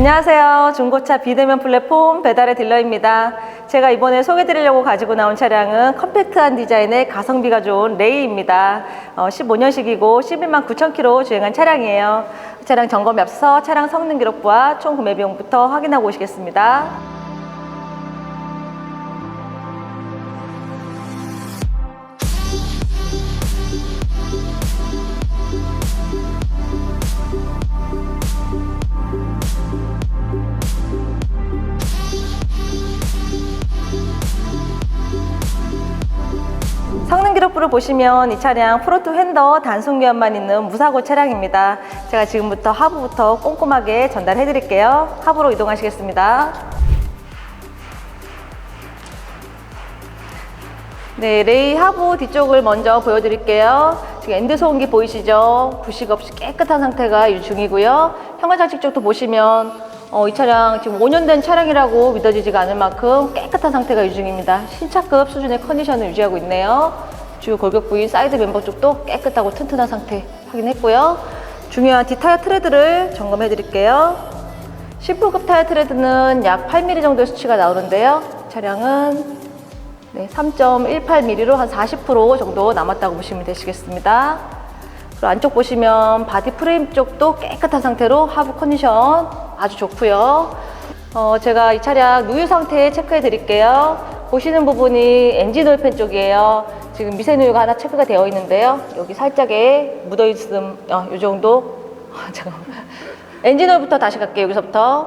안녕하세요. 중고차 비대면 플랫폼 배달의 딜러입니다. 제가 이번에 소개드리려고 가지고 나온 차량은 컴팩트한 디자인의 가성비가 좋은 레이입니다. 어, 15년식이고 11만 9천 킬로 주행한 차량이에요. 차량 점검에 앞서 차량 성능 기록부와 총 구매 비용부터 확인하고 오시겠습니다. 기록부를 보시면 이 차량 프론트 핸더 교환만 있는 무사고 차량입니다. 제가 지금부터 하부부터 꼼꼼하게 전달해 드릴게요. 하부로 이동하시겠습니다. 네, 레이 하부 뒤쪽을 먼저 보여드릴게요. 지금 엔드 소음기 보이시죠? 부식 없이 깨끗한 상태가 유 중이고요. 현관장치 쪽도 보시면 어, 이 차량 지금 5년 된 차량이라고 믿어지지가 않을 만큼 깨끗한 상태가 유중입니다. 신차급 수준의 컨디션을 유지하고 있네요. 주요 골격 부위 사이드 멤버 쪽도 깨끗하고 튼튼한 상태 확인했고요. 중요한 뒷타이어 트레드를 점검해 드릴게요. 10호급 타이어 트레드는 약 8mm 정도의 수치가 나오는데요. 차량은 네, 3.18mm로 한 40% 정도 남았다고 보시면 되시겠습니다. 그리고 안쪽 보시면 바디 프레임 쪽도 깨끗한 상태로 하부 컨디션 아주 좋고요. 어, 제가 이 차량 누유 상태 체크해 드릴게요. 보시는 부분이 엔진 오일팬 쪽이에요. 지금 미세 누유가 하나 체크가 되어 있는데요. 여기 살짝에 묻어 있음, 어, 이 정도. 잠깐만. 엔진 오일부터 다시 갈게요. 여기서부터.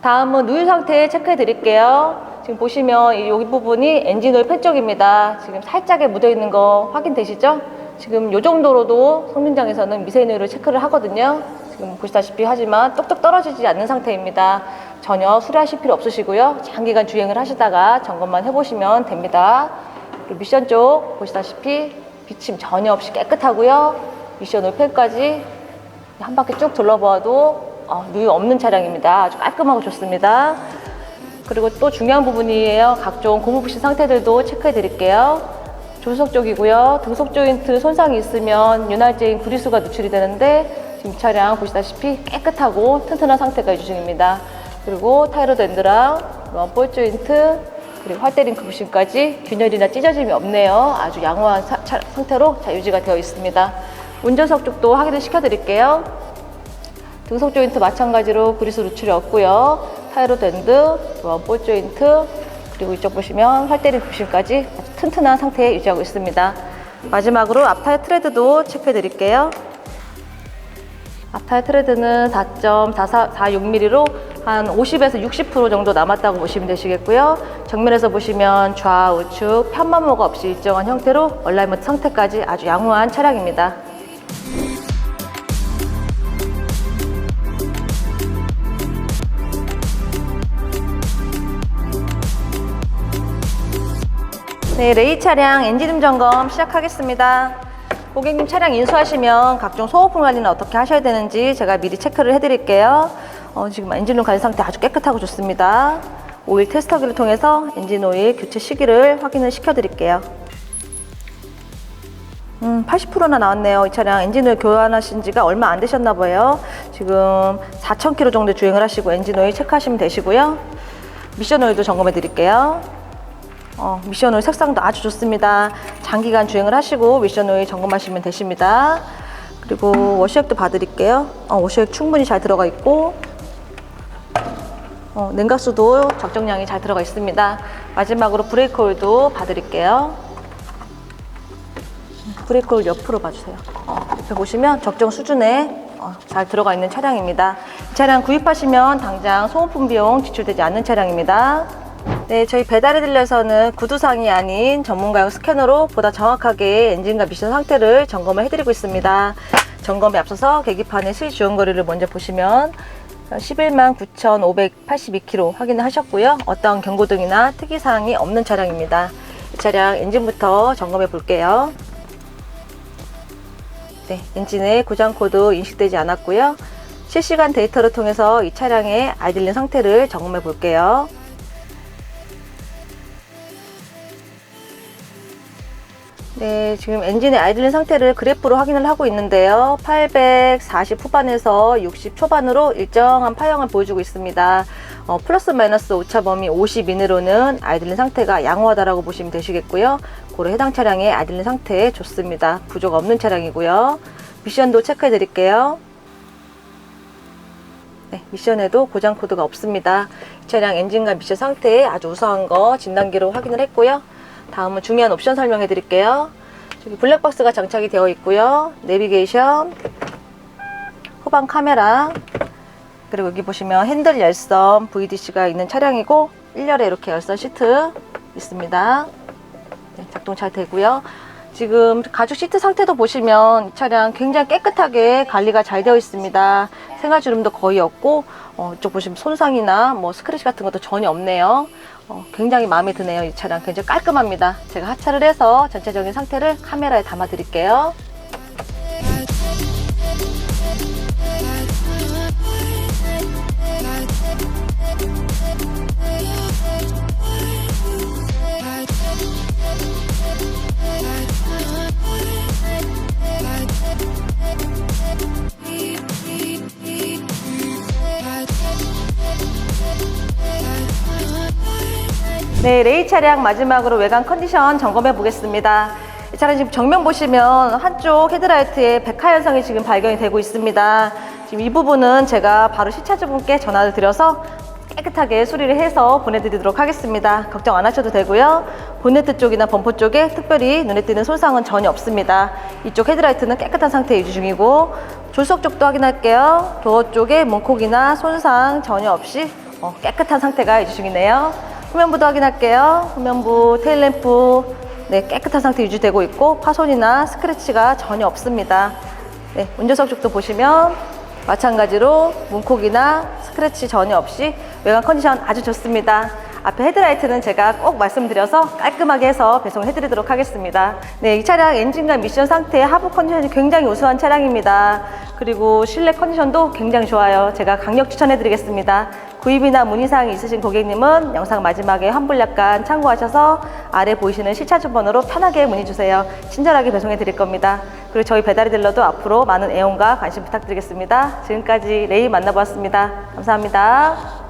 다음은 누유 상태 체크해 드릴게요. 지금 보시면 이 여기 부분이 엔진 오일 팬 쪽입니다. 지금 살짝에 묻어 있는 거 확인되시죠? 지금 이 정도로도 성능장에서는 미세누유를 체크를 하거든요. 지금 보시다시피 하지만 똑똑 떨어지지 않는 상태입니다. 전혀 수리하실 필요 없으시고요. 장기간 주행을 하시다가 점검만 해보시면 됩니다. 그리고 미션 쪽 보시다시피 비침 전혀 없이 깨끗하고요. 미션 오일팬까지 한 바퀴 쭉 둘러보아도 어, 누유 없는 차량입니다. 아주 깔끔하고 좋습니다. 그리고 또 중요한 부분이에요. 각종 고무 부신 상태들도 체크해 드릴게요. 조수석 쪽이고요. 등속 조인트 손상이 있으면 윤활제인 구리수가 누출이 되는데 지금 이 차량 보시다시피 깨끗하고 튼튼한 상태가 유지 중입니다. 그리고 타이로드 엔드랑 볼 조인트 그리고 활대링크 부심까지 균열이나 찢어짐이 없네요. 아주 양호한 사- 차- 상태로 잘 유지가 되어 있습니다. 운전석 쪽도 확인을 시켜드릴게요. 등속 조인트 마찬가지로 그리스 누출이 없고요. 타이로 밴드, 볼 조인트, 그리고 이쪽 보시면 활대링 부심까지 아주 튼튼한 상태에 유지하고 있습니다. 마지막으로 앞타이어 트레드도 체크해 드릴게요. 앞타이어 트레드는 4.46mm로 한 50에서 60% 정도 남았다고 보시면 되시겠고요. 정면에서 보시면 좌우측 편마모가 없이 일정한 형태로 얼라이먼트 상태까지 아주 양호한 차량입니다. 네, 레이 차량 엔진음 점검 시작하겠습니다. 고객님 차량 인수하시면 각종 소모품 관리는 어떻게 하셔야 되는지 제가 미리 체크를 해드릴게요. 어, 지금 엔진룸 관리 상태 아주 깨끗하고 좋습니다. 오일 테스터기를 통해서 엔진 오일 교체 시기를 확인을 시켜드릴게요. 음, 80%나 나왔네요. 이 차량 엔진오일 교환하신 지가 얼마 안 되셨나 봐요. 지금 4,000km 정도 주행을 하시고 엔진 오일 체크하시면 되시고요. 미션 오일도 점검해 드릴게요. 어, 미션 오일 색상도 아주 좋습니다. 장기간 주행을 하시고 미션 오일 점검하시면 되십니다. 그리고 워시액도 봐드릴게요. 어, 워시액 충분히 잘 들어가 있고 어, 냉각수도 적정량이 잘 들어가 있습니다. 마지막으로 브레이크 오일도 봐드릴게요. 브레이크 오일 옆으로 봐주세요. 어, 옆에 보시면 적정 수준에 어, 잘 들어가 있는 차량입니다. 이 차량 구입하시면 당장 소모품 비용 지출되지 않는 차량입니다. 네, 저희 배달에 들려서는 구두상이 아닌 전문가용 스캐너로 보다 정확하게 엔진과 미션 상태를 점검을 해드리고 있습니다. 점검에 앞서서 계기판의 수위 주행거리를 먼저 보시면 11만 9,582km 확인을 하셨고요. 어떠한 경고등이나 특이사항이 없는 차량입니다. 이 차량 엔진부터 점검해 볼게요. 네, 엔진의 고장 코드 인식되지 않았고요. 실시간 데이터를 통해서 이 차량의 아이들링 상태를 점검해 볼게요. 네, 지금 엔진의 아이들링 상태를 그래프로 확인을 하고 있는데요. 840 후반에서 60 초반으로 일정한 파형을 보여주고 있습니다. 어, 플러스 마이너스 오차 범위 50 이내로는 아이들링 상태가 양호하다라고 보시면 되시겠고요. 고로 해당 차량의 아이들링 상태 좋습니다. 부족 없는 차량이고요. 미션도 체크해 드릴게요. 네, 미션에도 고장 코드가 없습니다. 이 차량 엔진과 미션 상태 아주 우수한 거 진단기로 확인을 했고요. 다음은 중요한 옵션 설명해 드릴게요. 저기 블랙박스가 장착이 되어 있고요. 내비게이션, 후방 카메라, 그리고 여기 보시면 핸들 열선 VDC가 있는 차량이고 1열에 이렇게 열선 시트 있습니다. 네, 작동 잘 되고요. 지금 가죽 시트 상태도 보시면 이 차량 굉장히 깨끗하게 관리가 잘 되어 있습니다. 생활주름도 거의 없고 어, 이쪽 보시면 손상이나 뭐 스크래치 같은 것도 전혀 없네요. 어, 굉장히 마음에 드네요. 이 차량 굉장히 깔끔합니다. 제가 하차를 해서 전체적인 상태를 카메라에 담아 드릴게요. 네, 레이 차량 마지막으로 외관 컨디션 점검해 보겠습니다. 이 차량 지금 정면 보시면 한쪽 헤드라이트에 백화 현상이 지금 발견이 되고 있습니다. 지금 이 부분은 제가 바로 시차주분께 전화를 드려서 깨끗하게 수리를 해서 보내드리도록 하겠습니다. 걱정 안 하셔도 되고요. 본네트 쪽이나 범퍼 쪽에 특별히 눈에 띄는 손상은 전혀 없습니다. 이쪽 헤드라이트는 깨끗한 상태 유지 중이고 조수석 쪽도 확인할게요. 도어 쪽에 문콕이나 손상 전혀 없이 어, 깨끗한 상태가 유지 중이네요. 후면부도 확인할게요. 후면부 테일램프 네, 깨끗한 상태 유지되고 있고 파손이나 스크래치가 전혀 없습니다. 네, 운전석 쪽도 보시면 마찬가지로 문콕이나 스크래치 전혀 없이 외관 컨디션 아주 좋습니다. 앞에 헤드라이트는 제가 꼭 말씀드려서 깔끔하게 해서 배송을 해드리도록 하겠습니다. 네, 이 차량 엔진과 미션 상태의 하부 컨디션이 굉장히 우수한 차량입니다. 그리고 실내 컨디션도 굉장히 좋아요. 제가 강력 추천해드리겠습니다. 구입이나 문의사항이 있으신 고객님은 영상 마지막에 환불 약관 참고하셔서 아래 보이시는 시차주 번호로 편하게 문의 주세요. 친절하게 배송해 드릴 겁니다. 그리고 저희 배달이 딜러도 앞으로 많은 애용과 관심 부탁드리겠습니다. 지금까지 레이 만나보았습니다. 감사합니다.